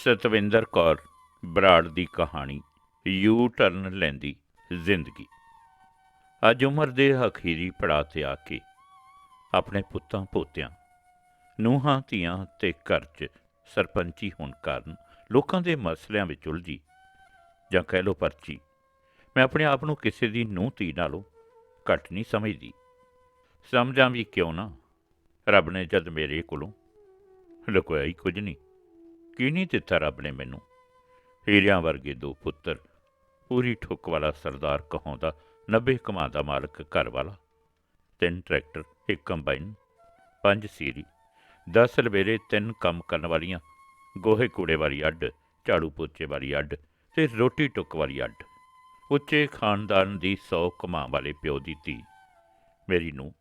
ਸਤਵਿੰਦਰ ਕੌਰ, ਬਰਾੜ ਦੀ ਕਹਾਣੀ, U turn ਲੈਂਦੀ ਜ਼ਿੰਦਗੀ। ਅੱਜ ਉਮਰ ਦੇ ਅਖੀਰੀ ਪੜਾਅ ਤੇ ਆ ਕੇ ਆਪਣੇ ਪੁੱਤਾਂ ਪੋਤਿਆਂ, ਨੂੰਹਾਂ ਧੀਆਂ ਤੇ ਘਰ 'ਚ ਸਰਪੰਚੀ ਹੋਣ ਕਾਰਨ ਲੋਕਾਂ ਦੇ ਮਸਲਿਆਂ ਵਿੱਚ ਉਲਝੀ, ਜਾਂ ਕਹਿ ਲੋ ਪਰਚੀ, ਮੈਂ ਆਪਣੇ ਆਪ ਨੂੰ ਕਿਸੇ ਦੀ ਨੂੰਹ ਧੀ ਨਾਲੋਂ ਘੱਟ ਨਹੀਂ ਸਮਝਦੀ। ਸਮਝਾਂ ਵੀ ਕਿਉਂ ਨਾ? ਰੱਬ ਨੇ ਜਦ ਮੇਰੇ ਕੋਲੋਂ ਲੁਕੋਇਆ ਹੀ ਕੁਝ ਨਹੀਂ। ਕੀ ਨਹੀਂ ਦਿੱਤਾ ਰੱਬ ਨੇ ਮੈਨੂੰ? ਹੀਰਿਆਂ ਵਰਗੇ ਦੋ ਪੁੱਤਰ, ਪੂਰੀ ਠੁੱਕ ਵਾਲਾ ਸਰਦਾਰ ਕਹਾਉਂਦਾ 90 ਕਮਾਂ ਦਾ ਮਾਲਕ ਘਰ ਵਾਲਾ। ਤਿੰਨ ਟਰੈਕਟਰ, ਇੱਕ ਕੰਬਾਈਨ, ਪੰਜ ਸੀਰੀ 10 ਲਵੇਰੇ ਤਿੰਨ ਕੰਮ ਕਰਨ ਵਾਲੀਆਂ, ਗੋਹੇ ਕੂੜੇ ਵਾਲੀ ਅੱਡ, ਝਾੜੂ ਪੋਚੇ ਵਾਲੀ ਅੱਡ ਤੇ ਰੋਟੀ ਟੁੱਕ ਵਾਲੀ ਅੱਡ। ਉੱਚੇ ਖਾਨਦਾਨ ਦੀ 100 ਕਮਾਂ ਵਾਲੇ ਪਿਓ ਦੀ ਧੀ, ਮੇਰੀ ਨੂੰ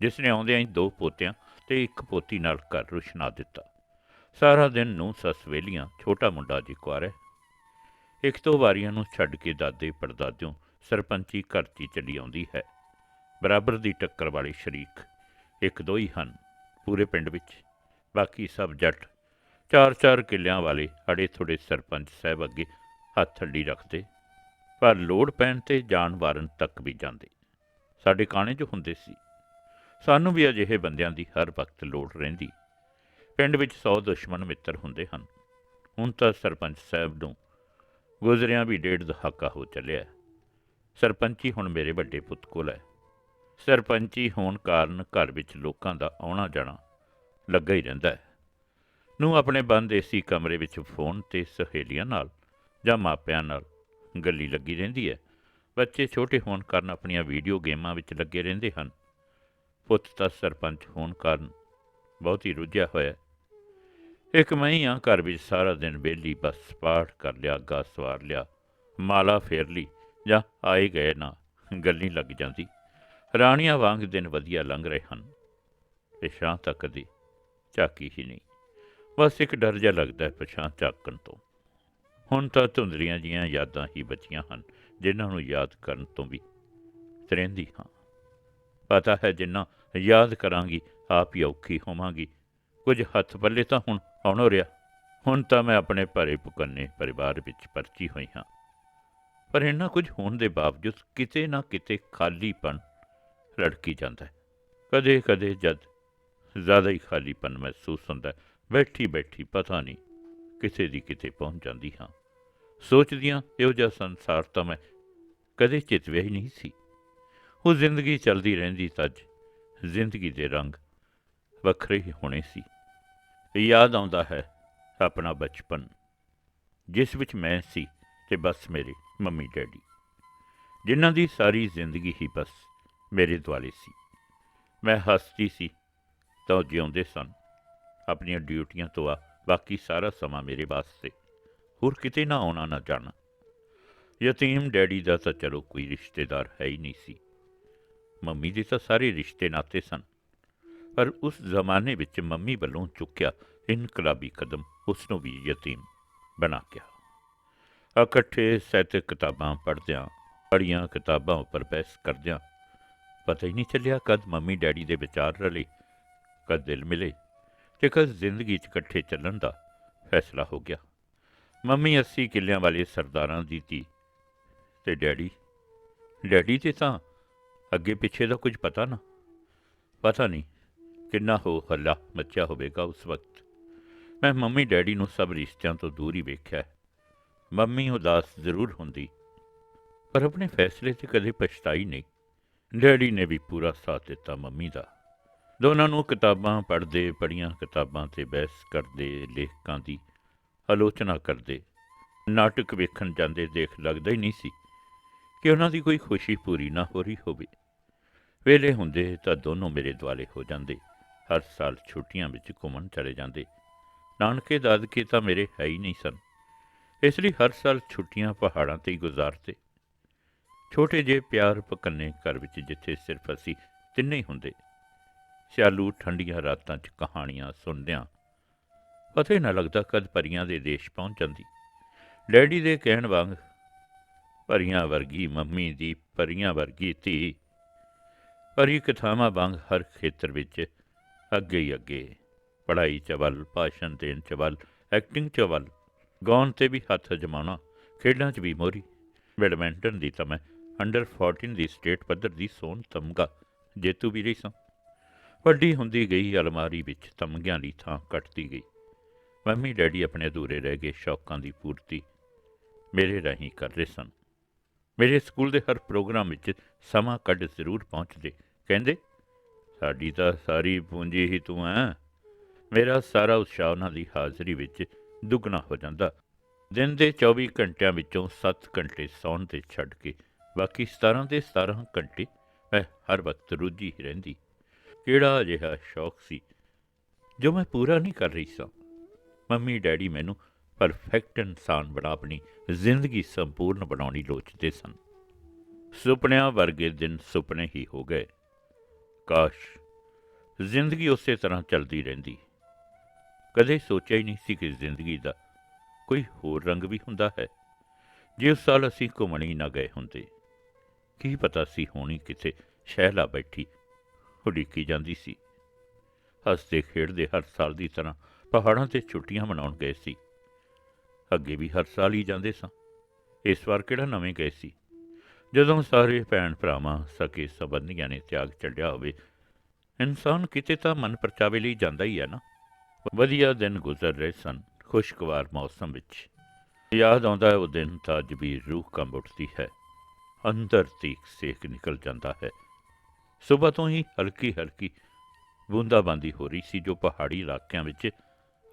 ਜਿਸ ਨੇ ਆਉਂਦਿਆਂ ਹੀ ਦੋ ਪੋਤਿਆਂ ਤੇ ਇੱਕ ਪੋਤੀ ਨਾਲ ਘਰ ਰੁਸ਼ਨਾ ਦਿੱਤਾ। ਸਾਰਾ ਦਿਨ ਨੂੰ ਸੱਸ ਵੇਲੀਆਂ ਛੋਟਾ ਮੁੰਡਾ ਜੀ ਕੁਆਰਾ। ਹੈ। ਇੱਕ ਤੋਂ ਵਾਰੀਆਂ ਨੂੰ ਛੱਡ ਕੇ ਦਾਦੇ ਪੜਦਾਦਿਓਂ ਸਰਪੰਚੀ ਘਰ 'ਚ ਚਲੀ ਆਉਂਦੀ ਹੈ। ਬਰਾਬਰ ਦੀ ਟੱਕਰ ਵਾਲੇ ਸ਼ਰੀਕ ਇੱਕ ਦੋ ਹੀ ਹਨ ਪੂਰੇ ਪਿੰਡ ਵਿੱਚ। ਬਾਕੀ ਸਭ ਜੱਟ ਚਾਰ ਚਾਰ ਕਿੱਲਿਆਂ ਵਾਲੇ ਅੜੇ ਥੋੜੇ ਸਰਪੰਚ ਸਾਹਿਬ ਅੱਗੇ ਹੱਥ ਥੱਲੀ ਰੱਖਦੇ, ਪਰ ਲੋੜ ਪੈਣ ਤੇ ਜਾਨ ਵਾਰਨ ਤੱਕ ਵੀ ਜਾਂਦੇ। ਸਾਡੇ ਕਾਣੇ 'ਚ ਹੁੰਦੇ ਸੀ। ਸਾਨੂੰ ਵੀ ਅਜਿਹੇ ਬੰਦਿਆਂ ਦੀ ਹਰ ਵਕਤ ਲੋੜ ਰਹਿੰਦੀ। ਪਿੰਡ ਵਿੱਚ 100 ਦੁਸ਼ਮਣ ਮਿੱਤਰ ਹੁੰਦੇ ਹਨ। ਹੁਣ ਤਾਂ ਸਰਪੰਚ ਸਾਹਿਬ ਨੂੰ ਗੁਜ਼ਰਿਆਂ ਵੀ ਡੇਢ ਦਹਾਕਾ ਹੋ ਚੱਲਿਆ ਹੈ। ਸਰਪੰਚੀ ਹੁਣ ਮੇਰੇ ਵੱਡੇ ਪੁੱਤ ਕੋਲ ਹੈ। ਸਰਪੰਚੀ ਹੋਣ ਕਾਰਨ ਘਰ ਵਿੱਚ ਲੋਕਾਂ ਦਾ ਆਉਣਾ ਜਾਣਾ ਲੱਗਾ ਹੀ ਰਹਿੰਦਾ ਹੈ। ਨੂੰ ਆਪਣੇ ਬੰਦ ਏਸੀ ਕਮਰੇ ਵਿੱਚ ਫੋਨ ਤੇ ਸਹੇਲੀਆਂ ਨਾਲ ਜਾਂ ਮਾਪਿਆਂ ਨਾਲ ਗੱਲੀ ਲੱਗੀ ਰਹਿੰਦੀ ਹੈ। ਬੱਚੇ ਛੋਟੇ ਹੋਣ ਕਾਰਨ ਆਪਣੀਆਂ ਵੀਡੀਓ ਗੇਮਾਂ ਵਿੱਚ ਲੱਗੇ ਰਹਿੰਦੇ ਹਨ। ਪੁੱਤ ਤਾਂ ਸਰਪੰਚ ਹੋਣ ਕਾਰਨ ਬਹੁਤ ਹੀ ਰੁੱਝਿਆ ਹੋਇਆ ਇੱਕ ਮੈਂ ਹੀ ਹਾਂ ਘਰ ਵਿੱਚ ਸਾਰਾ ਦਿਨ ਵਿਹਲੀ, ਬਸ ਪਾਠ ਕਰ ਲਿਆ ਗਾ ਸਵਾਰ ਲਿਆ, ਮਾਲਾ ਫੇਰ ਲਈ, ਜਾਂ ਆਏ ਗਏ ਨਾ, ਗੱਲੀ ਲੱਗ ਜਾਂਦੀ। ਰਾਣੀਆਂ ਵਾਂਗ ਦਿਨ ਵਧੀਆ ਲੰਘ ਰਹੇ ਹਨ ਪਿਛਾਂ ਤੱਕ ਦੀ ਝਾਕੀ ਹੀ ਨਹੀਂ। ਬਸ ਇੱਕ ਡਰ ਜਿਹਾ ਲੱਗਦਾ ਹੈ ਪਿਛਾਂ ਝਾਕਣ ਤੋਂ। ਹੁਣ ਤਾਂ ਧੁੰਦਰੀਆਂ ਜੀਆਂ ਯਾਦਾਂ ਹੀ ਬਚੀਆਂ ਹਨ, ਜਿਨ੍ਹਾਂ ਨੂੰ ਯਾਦ ਕਰਨ ਤੋਂ ਵੀ ਤਰੇਂਦੀ ਹਾਂ। ਪਤਾ ਹੈ ਜਿੰਨਾ ਯਾਦ ਕਰਾਂਗੀ, ਆਪ ਹੀ ਔਖੀ ਹੋਵਾਂਗੀ। ਕੁਝ ਹੱਥ ਪੱਲੇ ਤਾਂ ਹੁਣ ਆਉਣੋ ਰਿਹਾ ਹੁਣ ਤਾਂ ਮੈਂ ਆਪਣੇ ਭਰੇ ਪੁਕੰਨੇ ਪਰਿਵਾਰ ਵਿੱਚ ਪਰਚੀ ਹੋਈ ਹਾਂ। ਪਰ ਇਹਨਾਂ ਕੁਝ ਹੋਣ ਦੇ ਬਾਵਜੂਦ ਕਿਤੇ ਨਾ ਕਿਤੇ ਖਾਲੀਪਨ ਲੜਕੀ ਜਾਂਦਾ ਹੈ। ਕਦੇ ਕਦੇ ਜਦ ਜ਼ਿਆਦਾ ਹੀ ਖਾਲੀਪਨ ਮਹਿਸੂਸ ਹੁੰਦਾ ਬੈਠੀ ਬੈਠੀ ਪਤਾ ਨਹੀਂ ਕਿਸੇ ਦੀ ਕਿਤੇ ਪਹੁੰਚ ਜਾਂਦੀ ਹਾਂ। ਸੋਚਦੀਆਂ, ਇਹੋ ਜਿਹਾ ਸੰਸਾਰ ਤਾਂ ਮੈਂ ਕਦੇ ਚਿਤਵਿਆ ਹੀ ਨਹੀਂ ਸੀ। ਉਹ ਜ਼ਿੰਦਗੀ ਚੱਲਦੀ ਰਹਿੰਦੀ ਤਾਂ ਅੱਜ ਜ਼ਿੰਦਗੀ ਦੇ ਰੰਗ ਵੱਖਰੇ ਹੀ ਹੋਣੇ ਸੀ। ਯਾਦ ਆਉਂਦਾ ਹੈ ਆਪਣਾ ਬਚਪਨ। ਜਿਸ ਵਿੱਚ ਮੈਂ ਸੀ ਤੇ ਬਸ ਮੇਰੇ ਮੰਮੀ ਡੈਡੀ। ਜਿਨ੍ਹਾਂ ਦੀ ਸਾਰੀ ਜ਼ਿੰਦਗੀ ਹੀ ਬਸ ਮੇਰੇ ਦੁਆਲੇ ਸੀ। ਮੈਂ ਹੱਸਦੀ ਸੀ ਤਾਂ ਉਹ ਜਿਉਂਦੇ ਸਨ। ਆਪਣੀਆਂ ਡਿਊਟੀਆਂ ਤੋਂ ਆ ਬਾਕੀ ਸਾਰਾ ਸਮਾਂ ਮੇਰੇ ਵਾਸਤੇ। ਹੋਰ ਕਿਤੇ ਨਾ ਆਉਣਾ, ਨਾ ਜਾਣਾ। ਯਤੀਮ ਡੈਡੀ ਦਾ ਤਾਂ ਚਲੋ ਕੋਈ ਰਿਸ਼ਤੇਦਾਰ ਹੈ ਹੀ ਨਹੀਂ ਸੀ। ਮੰਮੀ ਦੇ ਤਾਂ ਸਾਰੇ ਰਿਸ਼ਤੇ ਨਾਤੇ ਸਨ। ਪਰ ਉਸ ਜ਼ਮਾਨੇ ਵਿੱਚ ਮੰਮੀ ਵੱਲੋਂ ਚੁੱਕਿਆ ਇਨਕਲਾਬੀ ਕਦਮ ਉਸ ਨੂੰ ਵੀ ਯਤੀਮ ਬਣਾ ਗਿਆ। ਇਕੱਠੇ ਸੈਤ ਕਿਤਾਬਾਂ ਪੜ੍ਹਦਿਆਂ, ਪੜ੍ਹੀਆਂ ਕਿਤਾਬਾਂ ਉੱਪਰ ਬਹਿਸ ਕਰਦਿਆਂ ਪਤਾ ਹੀ ਨਹੀਂ ਚੱਲਿਆ ਕਦ ਮੰਮੀ ਡੈਡੀ ਦੇ ਵਿਚਾਰ ਰਲੇ, ਕਦ ਦਿਲ ਮਿਲੇ ਤੇ ਕਦ ਜ਼ਿੰਦਗੀ 'ਚ ਇਕੱਠੇ ਚੱਲਣ ਦਾ ਫੈਸਲਾ ਹੋ ਗਿਆ। ਮੰਮੀ 80 ਕਿੱਲਿਆਂ ਵਾਲੇ ਸਰਦਾਰਾਂ ਦੀ ਧੀ ਤੇ ਡੈਡੀ। ਡੈਡੀ ਤੇ ਤਾਂ ਅੱਗੇ ਪਿੱਛੇ ਦਾ ਕੁਝ ਪਤਾ ਨਾ, ਪਤਾ ਨਹੀਂ ਕਿੰਨਾ ਹੋ ਹੱਲਾ ਮੱਚਿਆ ਹੋਵੇਗਾ ਉਸ ਵਕਤ। ਮੈਂ ਮੰਮੀ ਡੈਡੀ ਨੂੰ ਸਭ ਰਿਸ਼ਤਿਆਂ ਤੋਂ ਦੂਰ ਹੀ ਵੇਖਿਆ। ਮੰਮੀ ਉਦਾਸ ਜ਼ਰੂਰ ਹੁੰਦੀ, ਪਰ ਆਪਣੇ ਫੈਸਲੇ ਤੇ ਕਦੇ ਪਛਤਾਈ ਨਹੀਂ। ਡੈਡੀ ਨੇ ਵੀ ਪੂਰਾ ਸਾਥ ਦਿੱਤਾ ਮੰਮੀ ਦਾ। ਦੋਨਾਂ ਨੂੰ ਕਿਤਾਬਾਂ ਪੜ੍ਹਦੇ ਪੜੀਆਂ ਕਿਤਾਬਾਂ ਤੇ ਬਹਿਸ ਕਰਦੇ, ਲੇਖਕਾਂ ਦੀ ਆਲੋਚਨਾ ਕਰਦੇ। ਨਾਟਕ ਵੇਖਣ ਜਾਂਦੇ ਦੇਖ ਲੱਗਦਾ ਹੀ ਨਹੀਂ ਸੀ ਕਿ ਉਹਨਾਂ ਦੀ ਕੋਈ ਖੁਸ਼ੀ ਪੂਰੀ ਨਾ ਹੋ ਰਹੀ ਹੋਵੇ। ਵੇਲੇ ਹੁੰਦੇ ਤਾਂ ਦੋਨੋਂ ਮੇਰੇ ਦੁਆਲੇ ਹੋ ਜਾਂਦੇ। ਹਰ ਸਾਲ ਛੁੱਟੀਆਂ ਵਿੱਚ ਘੁੰਮਣ ਚਲੇ ਜਾਂਦੇ। ਨਾਨਕੇ ਦਾਦਕੇ ਤਾਂ ਮੇਰੇ ਹੈ ਹੀ ਨਹੀਂ ਸਨ। ਇਸ ਲਈ ਹਰ ਸਾਲ ਛੁੱਟੀਆਂ ਪਹਾੜਾਂ ਤੇ ਹੀ ਗੁਜ਼ਾਰਦੇ। ਛੋਟੇ ਜਿਹੇ ਪਿਆਰ ਪਕੰਨੇ ਘਰ ਵਿੱਚ ਜਿੱਥੇ ਸਿਰਫ ਅਸੀਂ ਤਿੰਨੇ ਹੀ ਹੁੰਦੇ। ਸਿਆਲੂ ਠੰਡੀਆਂ ਰਾਤਾਂ 'ਚ ਕਹਾਣੀਆਂ ਸੁਣਦਿਆਂ ਪਤਾ ਹੀ ਨਾ ਲੱਗਦਾ ਕਦ ਪਰੀਆਂ ਦੇ ਦੇਸ਼ ਪਹੁੰਚ ਜਾਂਦੀ। ਡੈਡੀ ਦੇ ਕਹਿਣ ਵਾਂਗ, ਪਰੀਆਂ ਵਰਗੀ ਮੰਮੀ ਦੀ ਪਰੀਆਂ ਵਰਗੀ ਧੀ। ਪਰੀ ਕਥਾਵਾਂ ਵਾਂਗ ਹਰ ਖੇਤਰ ਵਿੱਚ ਅੱਗੇ ਹੀ ਅੱਗੇ। ਪੜ੍ਹਾਈ ਚ ਵੱਲ, ਭਾਸ਼ਣ ਦੇਣ ਚ ਵੱਲ ਐਕਟਿੰਗ ਚ ਵੱਲ। ਗਾਉਣ ਤੇ ਵੀ ਹੱਥ ਜਮਾਉਣਾ, ਖੇਡਾਂ 'ਚ ਵੀ ਮੋਰੀ। ਬੈਡਮਿੰਟਨ ਦੀ ਤਾਂ ਮੈਂ ਅੰਡਰ 14 ਦੀ ਸਟੇਟ ਪੱਧਰ ਦੀ ਸੋਨ ਤਮਗਾ, ਜੇਤੂ ਵੀ ਰਹੀ ਸਾਂ। ਵੱਡੀ ਹੁੰਦੀ ਗਈ, ਅਲਮਾਰੀ ਵਿੱਚ ਤਮਗਿਆਂ ਦੀ ਥਾਂ ਕੱਟਦੀ ਗਈ। ਮੰਮੀ ਡੈਡੀ ਆਪਣੇ ਅਧੂਰੇ ਰਹਿ ਗਏ, ਸ਼ੌਕਾਂ ਦੀ ਪੂਰਤੀ ਮੇਰੇ ਰਾਹੀਂ ਕਰ ਰਹੇ ਸਨ। ਮੇਰੇ ਸਕੂਲ ਦੇ ਹਰ ਪ੍ਰੋਗਰਾਮ ਵਿੱਚ ਸਮਾਂ ਕੱਢ ਜ਼ਰੂਰ ਪਹੁੰਚਦੇ, ਕਹਿੰਦੇ ਸਾਡੀ ਤਾਂ ਸਾਰੀ ਪੂੰਜੀ ਹੀ ਤੂੰ ਐ। ਮੇਰਾ ਸਾਰਾ ਉਤਸ਼ਾਹ ਉਹਨਾਂ ਦੀ ਹਾਜ਼ਰੀ ਵਿੱਚ ਦੁੱਗਣਾ ਹੋ ਜਾਂਦਾ। ਦਿਨ ਦੇ 24 ਘੰਟਿਆਂ ਵਿੱਚੋਂ 7 ਘੰਟੇ ਸੌਣ ਤੇ ਛੱਡ ਕੇ ਬਾਕੀ 17 ਦੇ 17 ਘੰਟੇ ਮੈਂ ਹਰ ਵਕਤ ਰੁੱਝੀ ਹੀ ਰਹਿੰਦੀ। ਕਿਹੜਾ ਅਜਿਹਾ ਸ਼ੌਕ ਸੀ ਜੋ ਮੈਂ ਪੂਰਾ ਨਹੀਂ ਕਰ ਰਹੀ ਸਾਂ? ਮੰਮੀ ਡੈਡੀ ਮੈਨੂੰ ਪਰਫੈਕਟ ਇਨਸਾਨ ਬਣਾ ਆਪਣੀ ਜ਼ਿੰਦਗੀ ਸੰਪੂਰਨ ਬਣਾਉਣੀ ਲੋਚਦੇ ਸਨ। ਸੁਪਨਿਆਂ ਵਰਗੇ ਦਿਨ ਸੁਪਨੇ ਹੀ ਹੋ ਗਏ। ਕਾਸ਼, ਜ਼ਿੰਦਗੀ ਉਸੇ ਤਰ੍ਹਾਂ ਚੱਲਦੀ ਰਹਿੰਦੀ। ਕਦੇ ਸੋਚਿਆ ਹੀ ਨਹੀਂ ਸੀ ਕਿ ਜ਼ਿੰਦਗੀ ਦਾ ਕੋਈ ਹੋਰ ਰੰਗ ਵੀ ਹੁੰਦਾ ਹੈ। ਜੇ ਉਸ ਸਾਲ ਅਸੀਂ ਘੁੰਮਣ ਹੀ ਨਾ ਗਏ ਹੁੰਦੇ, ਕੀ ਪਤਾ ਸੀ ਹੋਣੀ ਕਿਤੇ ਸ਼ਹਿਲਾ ਬੈਠੀ ਉਡੀਕੀ ਜਾਂਦੀ ਸੀ। ਹੱਸਦੇ ਖੇਡਦੇ ਹਰ ਸਾਲ ਦੀ ਤਰ੍ਹਾਂ ਪਹਾੜਾਂ ਤੇ ਛੁੱਟੀਆਂ ਮਨਾਉਣ ਗਏ ਸੀ। ਅੱਗੇ ਵੀ ਹਰ ਸਾਲ ਹੀ ਜਾਂਦੇ ਸਾਂ। ਇਸ ਵਾਰ ਕਿਹੜਾ ਨਵੇਂ ਗਏ ਸੀ? ਜਦੋਂ ਸਾਰੇ ਭੈਣ ਭਰਾਵਾਂ ਸਕੇ ਸੰਬੰਧੀਆਂ ਨੇ ਤਿਆਗ ਛੱਡਿਆ ਹੋਵੇ, ਇਨਸਾਨ ਕਿਤੇ ਤਾਂ ਮਨ ਪਰਚਾਵੇ ਲਈ ਜਾਂਦਾ ਹੀ ਹੈ ਨਾ। ਵਧੀਆ ਦਿਨ ਗੁਜ਼ਰ ਰਹੇ ਸਨ, ਖੁਸ਼ਗਵਾਰ ਮੌਸਮ ਵਿੱਚ। ਯਾਦ ਆਉਂਦਾ ਹੈ ਉਹ ਦਿਨ ਤਾਂ ਅੱਜ ਵੀ ਰੂਹ ਕੰਬ ਉੱਠਦੀ ਹੈ, ਅੰਦਰ ਤੀਕ ਸੇਕ ਨਿਕਲ ਜਾਂਦਾ ਹੈ। ਸਵੇਰ ਤੋਂ ਹੀ ਹਲਕੀ ਹਲਕੀ ਬੂੰਦਾਬਾਂਦੀ ਹੋ ਰਹੀ ਸੀ, ਜੋ ਪਹਾੜੀ ਇਲਾਕਿਆਂ ਵਿੱਚ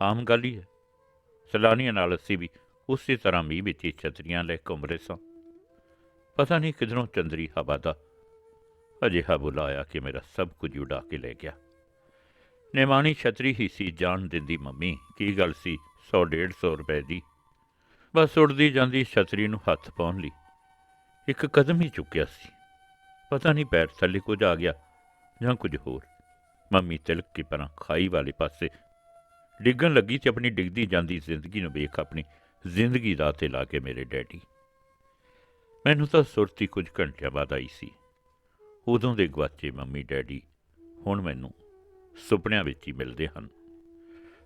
ਆਮ ਗੱਲ ਹੀ ਹੈ। ਸੈਲਾਨੀਆਂ ਨਾਲ ਅਸੀਂ ਵੀ ਉਸੇ ਤਰ੍ਹਾਂ ਮੀਂਹ ਵਿੱਚ ਹੀ ਛਤਰੀਆਂ ਲੈ ਘੁੰਮ ਰਹੇ ਸਾਂ। ਪਤਾ ਨਹੀਂ ਕਿਧਰੋਂ ਚੰਦਰੀ ਹਵਾ ਦਾ ਅਜਿਹਾ ਬੁਲਾਇਆ ਕਿ ਮੇਰਾ ਸਭ ਕੁਝ ਉਡਾ ਕੇ ਲੈ ਗਿਆ। ਨਿਮਾਣੀ ਛਤਰੀ ਹੀ ਸੀ ਜਾਣ ਦਿੰਦੀ ਮੰਮੀ, ਕੀ ਗੱਲ ਸੀ 100 150 ਰੁਪਏ ਦੀ? ਬਸ ਉੜਦੀ ਜਾਂਦੀ ਛਤਰੀ ਨੂੰ ਹੱਥ ਪਾਉਣ ਲਈ। ਇੱਕ ਕਦਮ ਹੀ ਚੁੱਕਿਆ ਸੀ। ਪਤਾ ਨਹੀਂ ਪੈਰ ਥੱਲੇ ਕੁਝ ਆ ਗਿਆ ਜਾਂ ਕੁਝ ਹੋਰ। ਮੰਮੀ ਤਿਲਕ ਕੀ ਪਰਾਂ ਖਾਈ ਵਾਲੇ ਪਾਸੇ ਡਿੱਗਣ ਲੱਗੀ ਤੇ ਆਪਣੀ ਡਿੱਗਦੀ ਜਾਂਦੀ ਜ਼ਿੰਦਗੀ ਨੂੰ ਵੇਖ ਆਪਣੀ ਜ਼ਿੰਦਗੀ ਦਾ ਤੇ ਲਾ ਕੇ ਮੇਰੇ ਡੈਡੀ। ਮੈਨੂੰ ਤਾਂ ਸੁਰਤੀ ਕੁਝ ਘੰਟਿਆਂ ਬਾਅਦ ਆਈ ਸੀ। ਉਦੋਂ ਦੇ ਗਵਾਚੇ ਮੰਮੀ ਡੈਡੀ ਹੁਣ ਮੈਨੂੰ ਸੁਪਨਿਆਂ ਵਿੱਚ ਹੀ ਮਿਲਦੇ ਹਨ।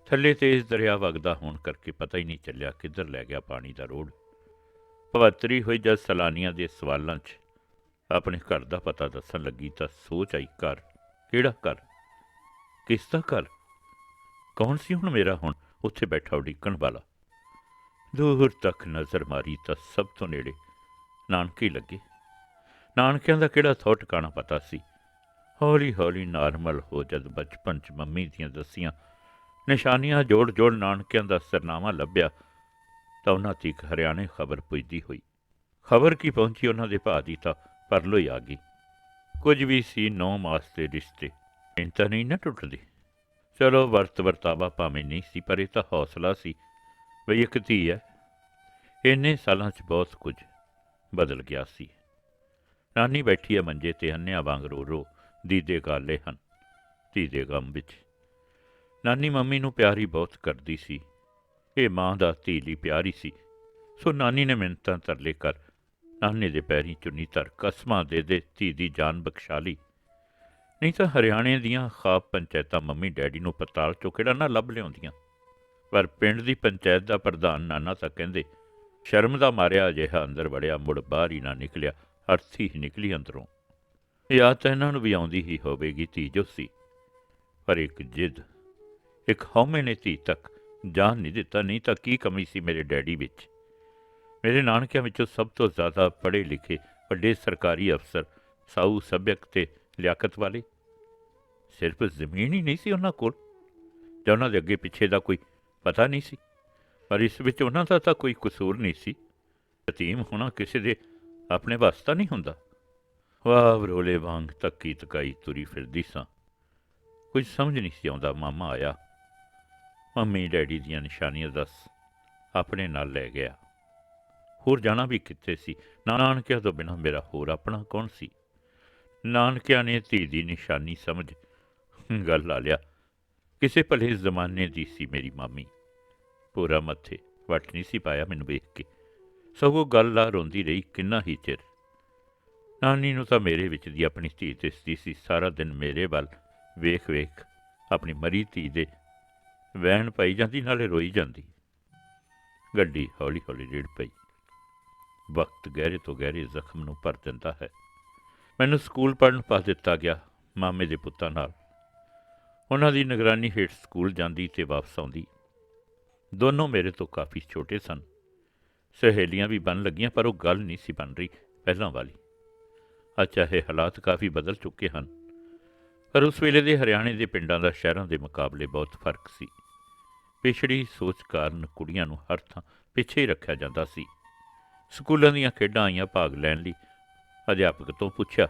ਥੱਲੇ ਤੇਜ਼ ਦਰਿਆ ਵਗਦਾ ਹੋਣ ਕਰਕੇ ਪਤਾ ਹੀ ਨਹੀਂ ਚੱਲਿਆ ਕਿੱਧਰ ਲੈ ਗਿਆ ਪਾਣੀ ਦਾ ਰੋਡ ਪਵਤਰੀ ਹੋਈ ਜਦ ਸਲਾਨੀਆਂ ਦੇ ਸਵਾਲਾਂ 'ਚ ਆਪਣੇ ਘਰ ਦਾ ਪਤਾ ਦੱਸਣ ਲੱਗੀ ਤਾਂ ਸੋਚ ਆਈ, ਘਰ? ਕਿਹੜਾ ਘਰ? ਕਿਸ ਦਾ ਘਰ? ਕੌਣ ਸੀ ਹੁਣ ਮੇਰਾ ਹੁਣ? ਉੱਥੇ ਬੈਠਾ ਉਡੀਕਣ ਵਾਲਾ? ਦੂਰ ਤੱਕ ਨਜ਼ਰ ਮਾਰੀ ਤਾਂ ਸਭ ਤੋਂ ਨੇੜੇ ਨਾਨਕੇ ਹੀ ਲੱਗੇ। ਨਾਨਕਿਆਂ ਦਾ ਕਿਹੜਾ ਥੋ ਟਿਕਾਣਾ ਪਤਾ ਸੀ? ਹੌਲੀ ਹੌਲੀ ਨਾਰਮਲ ਹੋ ਜਦ ਬਚਪਨ ਚ ਮੰਮੀ ਦੀਆਂ ਦੱਸੀਆਂ ਨਿਸ਼ਾਨੀਆਂ ਜੋੜ ਜੋੜ ਨਾਨਕਿਆਂ ਦਾ ਸਰਨਾਮਾ ਲੱਭਿਆ ਤਾਂ ਉਹਨਾਂ ਤੀਕ ਹਰਿਆਣੇ ਖਬਰ ਪੁੱਜਦੀ ਹੋਈ, ਖਬਰ ਕੀ ਪਹੁੰਚੀ ਉਹਨਾਂ ਦੇ ਭਾ ਦੀ ਤਾਂ ਪਰਲੋਈ ਆ ਗਈ। ਕੁਝ ਵੀ ਸੀ ਨੌ ਮਾਸ ਦੇ ਰਿਸ਼ਤੇ ਇੰਤਾ ਨਹੀਂ ਨਾ ਟੁੱਟਦੀ। ਚਲੋ ਵਰਤ ਵਰਤਾਵਾ ਭਾਵੇਂ ਨਹੀਂ ਸੀ ਪਰ ਇਹ ਤਾਂ ਹੌਸਲਾ ਸੀ ਵੀ ਇੱਕ ਧੀ ਹੈ। ਇੰਨੇ ਸਾਲਾਂ 'ਚ ਬਹੁਤ ਕੁਝ ਬਦਲ ਗਿਆ ਸੀ। ਨਾਨੀ ਬੈਠੀ ਹੈ ਮੰਜੇ ਤੇ, ਅੰਨਿਆਂ ਵਾਂਗ ਰੋ ਰੋ, ਦੀਦੇ ਗਾਲੇ ਹਨ ਧੀ ਦੇ ਗਮ ਵਿੱਚ। ਨਾਨੀ ਮੰਮੀ ਨੂੰ ਪਿਆਰੀ ਬਹੁਤ ਕਰਦੀ ਸੀ। ਇਹ ਮਾਂ ਦਾ ਧੀ ਲਈ ਪਿਆਰੀ ਸੀ। ਸੋ ਨਾਨੀ ਨੇ ਮਿੰਤਾਂ ਤਰਲੇ ਕਰ, ਨਾਨੇ ਦੇ ਪੈਰੀ ਚੁੰਨੀ ਧਰ, ਕਸਮਾਂ ਦੇ ਦੇ ਧੀ ਦੀ ਜਾਨ ਬਖਸ਼ਾ ਲਈ। ਨਹੀਂ ਤਾਂ ਹਰਿਆਣੇ ਦੀਆਂ ਖਾਬ ਪੰਚਾਇਤਾਂ ਮੰਮੀ ਡੈਡੀ ਨੂੰ ਪਤਾਲ ਚੋਂ ਕਿਹੜਾ ਨਾ ਲੱਭ ਲਿਆਉਂਦੀਆਂ। ਪਰ ਪਿੰਡ ਦੀ ਪੰਚਾਇਤ ਦਾ ਪ੍ਰਧਾਨ ਨਾਨਾ ਤਾਂ ਕਹਿੰਦੇ ਸ਼ਰਮ ਦਾ ਮਾਰਿਆ ਅਜਿਹਾ ਅੰਦਰ ਵੜਿਆ, ਮੁੜ ਬਾਹਰ ਹੀ ਨਾ ਨਿਕਲਿਆ, ਅਰਥੀ ਹੀ ਨਿਕਲੀ ਅੰਦਰੋਂ। ਯਾਦ ਤਾਂ ਇਹਨਾਂ ਨੂੰ ਵੀ ਆਉਂਦੀ ਹੀ ਹੋਵੇਗੀ ਧੀ ਜੋ ਸੀ ਪਰ ਇੱਕ ਜਿੱਦ, ਇੱਕ ਹਉਮੈ ਨੇ ਧੀ ਤੱਕ ਜਾਨ ਨਹੀਂ ਦਿੱਤਾ, ਨਹੀਂ ਤਾਂ ਕੀ ਕਮੀ ਸੀ ਮੇਰੇ ਡੈਡੀ ਵਿੱਚ? ਮੇਰੇ ਨਾਨਕਿਆਂ ਵਿੱਚੋਂ ਸਭ ਤੋਂ ਜ਼ਿਆਦਾ ਪੜ੍ਹੇ ਲਿਖੇ ਵੱਡੇ ਸਰਕਾਰੀ ਅਫਸਰ ਸਾਊ ਸਭਿਅਕ ਤੇ ਲਿਆਕਤ ਵਾਲੇ? ਸਿਰਫ ਜ਼ਮੀਨ ਹੀ ਨਹੀਂ ਸੀ ਉਹਨਾਂ ਕੋਲ, ਜਾਂ ਉਹਨਾਂ ਦੇ ਅੱਗੇ ਪਿੱਛੇ ਦਾ ਕੋਈ ਪਤਾ ਨਹੀਂ ਸੀ? ਪਰ ਇਸ ਵਿੱਚ ਉਹਨਾਂ ਦਾ ਤਾਂ ਕੋਈ ਕਸੂਰ ਨਹੀਂ ਸੀ। ਯਤੀਮ ਹੋਣਾ ਕਿਸੇ ਦੇ ਆਪਣੇ ਵਾਸਤਾ ਨਹੀਂ ਹੁੰਦਾ। ਵਾਹ ਬਰੋਲੇ ਵਾਂਗ ਤੱਕੀ ਤਕਾਈ ਤੁਰੀ ਫਿਰਦੀ ਸਾਂ। ਕੁਝ ਸਮਝ ਨਹੀਂ ਸੀ ਆਉਂਦਾ ਮਾਮਾ ਆਇਆ। ਮੰਮੀ ਡੈਡੀ ਦੀਆਂ ਨਿਸ਼ਾਨੀਆਂ ਦੱਸ ਆਪਣੇ ਨਾਲ ਲੈ ਗਿਆ। ਹੋਰ ਜਾਣਾ ਵੀ ਕਿੱਥੇ ਸੀ? ਨਾਨਕਿਆਂ ਤੋਂ ਬਿਨਾਂ ਮੇਰਾ ਹੋਰ ਆਪਣਾ ਕੌਣ ਸੀ? ਨਾਨਕਿਆਂ ਨੇ ਧੀ ਦੀ ਨਿਸ਼ਾਨੀ ਸਮਝ ਗੱਲ ਲਾ ਲਿਆ। ਕਿਸੇ ਭਲੇ ਜ਼ਮਾਨੇ ਦੀ ਸੀ ਮੇਰੀ ਮਾਮੀ। ਪੂਰਾ ਮੱਥੇ, ਵੱਟ ਨਹੀਂ ਸੀ ਪਾਇਆ ਮੈਨੂੰ ਵੇਖ ਕੇ। ਸਗੋਂ ਗੱਲ ਆ ਰੋਂਦੀ ਰਹੀ, ਕਿੰਨਾ ਹੀ ਚਿਰ। ਨਾਨੀ ਨੂੰ ਤਾਂ ਮੇਰੇ ਵਿੱਚ ਦੀ ਆਪਣੀ ਧੀ ਦਿਸਦੀ ਸੀ, ਸਾਰਾ ਦਿਨ ਮੇਰੇ ਵੱਲ ਵੇਖ ਵੇਖ ਆਪਣੀ ਮਰੀ ਧੀ ਦੇ ਵਹਿਣ ਪਾਈ ਜਾਂਦੀ, ਨਾਲੇ ਰੋਈ ਜਾਂਦੀ। ਗੱਡੀ ਹੌਲੀ ਹੌਲੀ ਰੇੜ ਪਈ। ਵਕਤ ਗਹਿਰੇ ਤੋਂ ਗਹਿਰੇ ਜ਼ਖਮ ਨੂੰ ਭਰ ਦਿੰਦਾ ਹੈ। ਮੈਨੂੰ ਸਕੂਲ ਪੜ੍ਹਨ ਪਾ ਦਿੱਤਾ ਗਿਆ, ਮਾਮੇ ਦੇ ਪੁੱਤਾਂ ਨਾਲ। ਉਹਨਾਂ ਦੀ ਨਿਗਰਾਨੀ ਹੇਠ ਸਕੂਲ ਜਾਂਦੀ ਤੇ ਵਾਪਸ ਆਉਂਦੀ। ਦੋਨੋਂ ਮੇਰੇ ਤੋਂ ਕਾਫੀ ਛੋਟੇ ਸਨ। ਸਹੇਲੀਆਂ ਵੀ ਬਣ ਲੱਗੀਆਂ, ਪਰ ਉਹ ਗੱਲ ਨਹੀਂ ਸੀ ਬਣ ਰਹੀ, ਪਹਿਲਾਂ ਵਾਲੀ। ਅੱਜ ਚਾਹੇ ਹਾਲਾਤ ਕਾਫੀ ਬਦਲ ਚੁੱਕੇ ਹਨ। ਪਰ ਉਸ ਵੇਲੇ ਦੇ ਹਰਿਆਣੇ ਦੇ ਪਿੰਡਾਂ ਦਾ ਸ਼ਹਿਰਾਂ ਦੇ ਮੁਕਾਬਲੇ ਬਹੁਤ ਫ਼ਰਕ ਸੀ। ਪਿਛੜੀ ਸੋਚ ਕਾਰਨ ਕੁੜੀਆਂ ਨੂੰ ਹਰ ਥਾਂ ਪਿੱਛੇ ਹੀ ਰੱਖਿਆ ਜਾਂਦਾ ਸੀ। ਸਕੂਲਾਂ ਦੀਆਂ ਖੇਡਾਂ ਆਈਆਂ ਭਾਗ ਲੈਣ ਲਈ। ਅਧਿਆਪਕ ਤੋਂ ਪੁੱਛਿਆ,